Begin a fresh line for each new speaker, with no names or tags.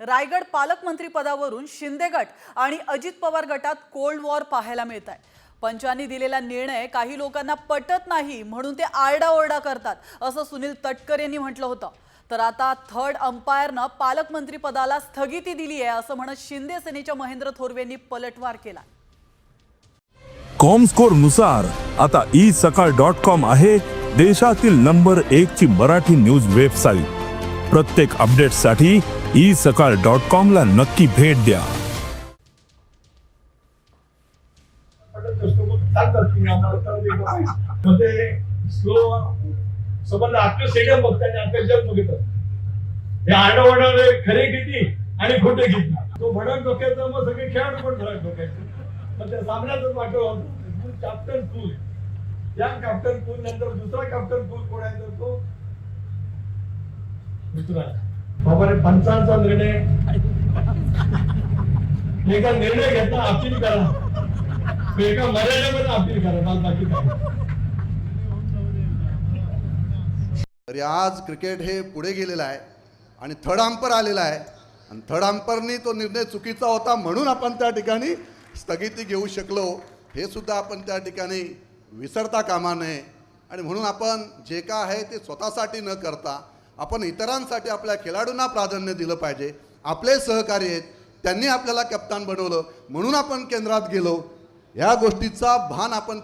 रायगड पालकमंत्री पदावरून शिंदे गट आणि अजित पवार गटात कोल्ड वॉर पाहायला मिळत आहे. पंचांनी दिलेला निर्णय काही लोकांना पटत नाही म्हणून ते आरडाओरडा करतात असं सुनील तटकर यांनी म्हटलं होतं. तर आता थर्ड अंपायरनं पालकमंत्री पदाला स्थगिती दिली आहे असं म्हणत शिंदे सेनेच्या महेंद्र थोरवेंनी पलटवार केला.
कॉम स्कोरनुसार आता ई सकाळ डॉट कॉम आहे देशातील नंबर एक ची मराठी न्यूज वेबसाईट. प्रत्येक अपडेटसाठी ई सकाळ डॉट कॉम ला नक्की भेट द्या.
मग ते आपलं स्टेडियम बघतात आपलं जग हे आडवडवले खरे किती आणि खोटे किती. तो भडक डोक्याचा मग सगळे खेळाडू पण भडक डोक्याचे. मग त्या सामन्यातच वाटलं कॅप्टन पूल या कॅप्टन फुल नंतर दुसरा कॅप्टन फुल कोण आहे तर तो? दुसरा बाबा रे पंचांचा निर्णय एका निर्णय घेतला अपील करा. एका मर्यादेमध्ये अपील करा मला बाकी काय.
तरी आज क्रिकेट हे पुढे गेलेलं आहे आणि थर्ड अंपर आलेला आहे. आणि थर्ड अंपरनी तो निर्णय चुकीचा होता म्हणून आपण त्या ठिकाणी स्थगिती घेऊ शकलो. हे सुद्धा आपण त्या ठिकाणी विसरता कामा नये. आणि म्हणून आपण जे काय आहे ते स्वतःसाठी न करता आपण इतरांसाठी आपल्या खेळाडूंना प्राधान्य दिलं पाहिजे. आपले सहकार्य आहेत त्यांनी आपल्याला कप्तान बनवलं म्हणून आपण केंद्रात गेलो. ह्या गोष्टीचा भान आपण